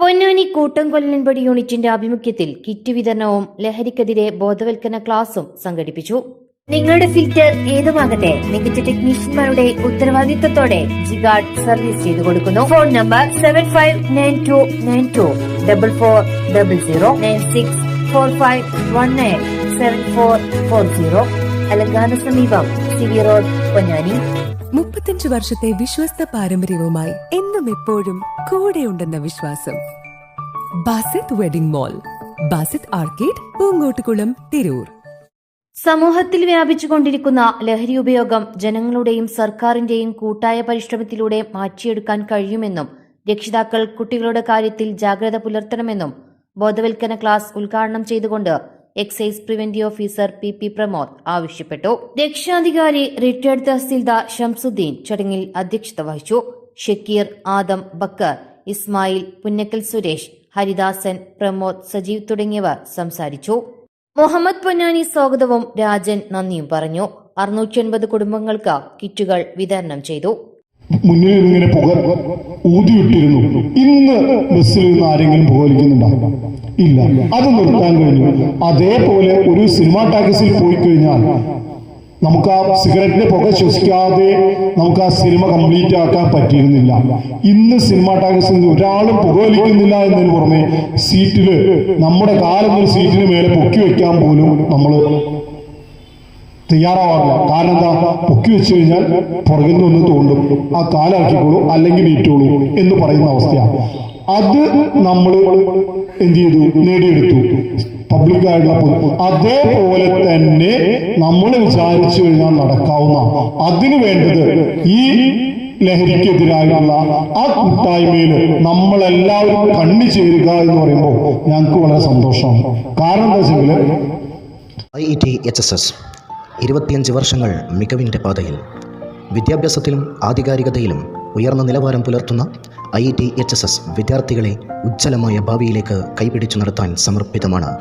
പൊന്നാനി കൂട്ടംകൊല്ലൻപടി യൂണിറ്റിന്റെ ആഭിമുഖ്യത്തിൽ കിറ്റ് വിതരണവും ലഹരിക്കെതിരെ ബോധവൽക്കരണ ക്ലാസും സംഘടിപ്പിച്ചു. നിങ്ങളുടെ ഫിൽറ്റർ ഏതുമാകട്ടെ മികച്ച ടെക്നീഷ്യന്മാരുടെ ഉത്തരവാദിത്തത്തോടെ ജിഗാർഡ് സർവീസ് ചെയ്തു കൊടുക്കുന്നു. Phone number seven five nine two nine two double four double zero nine six four five one nine seven four four zero അലങ്കാന സമീപം സി വി റോഡ് പൊന്നാനി. മുപ്പത്തഞ്ചു വർഷത്തെ വിശ്വസ്ത പാരമ്പര്യവുമായി എന്നും എപ്പോഴും കൂടെയുണ്ടെന്ന വിശ്വാസം. Basith wedding mall Basith arcade Poonkottukulam Tirur. സമൂഹത്തിൽ വ്യാപിച്ചുകൊണ്ടിരിക്കുന്ന ലഹരി ഉപയോഗം ജനങ്ങളുടെയും സർക്കാരിന്റെയും കൂട്ടായ പരിശ്രമത്തിലൂടെ മാറ്റിയെടുക്കാൻ കഴിയുമെന്നും രക്ഷിതാക്കൾ കുട്ടികളുടെ കാര്യത്തിൽ ജാഗ്രത പുലർത്തണമെന്നും ബോധവൽക്കരണ ക്ലാസ് ഉദ്ഘാടനം ചെയ്തുകൊണ്ട് excise preventive officer P P Pramod ആവശ്യപ്പെട്ടു. രക്ഷാധികാരി റിട്ടയർഡ് തഹസിൽദാർ ഷംസുദ്ദീൻ ചടങ്ങിൽ അധ്യക്ഷത വഹിച്ചു. ഷക്കീർ ആദം ബക്കർ ഇസ്മായിൽ പുന്നക്കൽ സുരേഷ് ഹരിദാസൻ പ്രമോദ് സജീവ് തുടങ്ങിയവർ സംസാരിച്ചു. മുഹമ്മദ് പൊന്നാനി സ്വാഗതവും രാജൻ നന്ദിയും പറഞ്ഞു. അറുന്നൂറ്റി എൺപത് കുടുംബങ്ങൾക്ക് കിറ്റുകൾ വിതരണം ചെയ്തു. മുന്നിൽ ഇങ്ങനെ പുക ഊതിയിട്ടിരുന്നു. ഇന്ന് ബസ്സിൽ നിന്ന് ആരെങ്കിലും പുകവലിക്കുന്നുണ്ടോ ഇല്ല. അത് നിർത്താൻ കഴിഞ്ഞു. അതേപോലെ ഒരു സിനിമാ ടാക്സിൽ പോയി കഴിഞ്ഞാൽ നമുക്ക് ആ സിഗരറ്റിന്റെ പുക ശ്വസിക്കാതെ നമുക്ക് ആ സിനിമ കംപ്ലീറ്റ് ആക്കാൻ പറ്റിയിരുന്നില്ല. ഇന്ന് സിനിമാ ടാക്സിൽ ഒരാളും പുകവലിക്കുന്നില്ല എന്നതിന് പുറമെ സീറ്റിൽ നമ്മുടെ കാലൊന്നും സീറ്റിന് മേലെ പൊക്കി വെക്കാൻ പോലും നമ്മൾ തയ്യാറാവാറില്ല. കാരണം എന്താ? പൊക്കി വെച്ച് കഴിഞ്ഞാൽ പുറകിൽ നിന്ന് തോണ്ടും. ആ കാലാക്കിക്കോളൂ അല്ലെങ്കിൽ നീറ്റോളൂ എന്ന് പറയുന്ന അവസ്ഥയാണ് അത് നമ്മൾ എന്ത് ചെയ്തു? നേടിയെടുത്തു. പബ്ലിക്കായിട്ടുള്ള അതേപോലെ തന്നെ നമ്മൾ വിചാരിച്ചു കഴിഞ്ഞാൽ നടക്കാവുന്ന അതിനു വേണ്ടത് ഈ ലഹരിക്കെതിരായുള്ള ആ കൂട്ടായ്മയിൽ നമ്മളെല്ലാവരും കണ്ണു ചേരുക എന്ന് പറയുമ്പോൾ ഞങ്ങൾക്ക് വളരെ സന്തോഷമാണ്. കാരണം എന്താ വെച്ചെങ്കിൽ I E T H S S ഇരുപത്തിയഞ്ച് വർഷങ്ങൾ മികവിന്റെ പാതയിൽ. വിദ്യാഭ്യാസത്തിലും ആധികാരികതയിലും ഉയർന്ന നിലവാരം പുലർത്തുന്ന I T H S S വിദ്യാർത്ഥികളെ ഉജ്ജ്വലമായ ഭാവിയിലേക്ക് കൈപിടിച്ചു നടത്താൻ സമർപ്പിതമാണ്.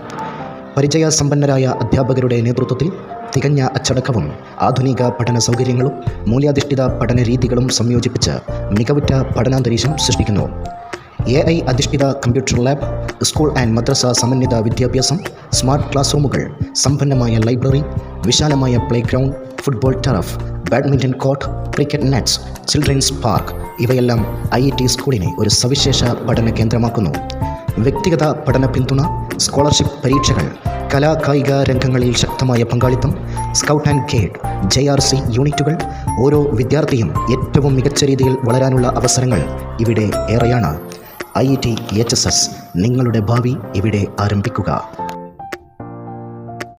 പരിചയസമ്പന്നരായ അധ്യാപകരുടെ നേതൃത്വത്തിൽ തികഞ്ഞ അച്ചടക്കവും ആധുനിക പഠന സൗകര്യങ്ങളും മൂല്യാധിഷ്ഠിത പഠന രീതികളും സംയോജിപ്പിച്ച് മികവുറ്റ പഠനാന്തരീക്ഷം സൃഷ്ടിക്കുന്നു. എ ഐ അധിഷ്ഠിത കമ്പ്യൂട്ടർ ലാബ് സ്കൂൾ ആൻഡ് മദ്രസ സമന്വിത വിദ്യാഭ്യാസം സ്മാർട്ട് ക്ലാസ് റൂമുകൾ സമ്പന്നമായ ലൈബ്രറി വിശാലമായ play ground football turf badminton court cricket nets children's park ഇവയെല്ലാം ഐ ഐ ടി സ്കൂളിനെ ഒരു സവിശേഷ പഠന കേന്ദ്രമാക്കുന്നു. വ്യക്തിഗത പഠന പിന്തുണ സ്കോളർഷിപ്പ് പരീക്ഷകൾ കലാ കായിക രംഗങ്ങളിൽ ശക്തമായ പങ്കാളിത്തം scout and guide J R C യൂണിറ്റുകൾ ഓരോ വിദ്യാർത്ഥിയും ഏറ്റവും മികച്ച രീതിയിൽ വളരാനുള്ള അവസരങ്ങൾ ഇവിടെ ഏറെയാണ്. I T H S S നിങ്ങളുടെ ഭാവി ഇവിടെ ആരംഭിക്കുക.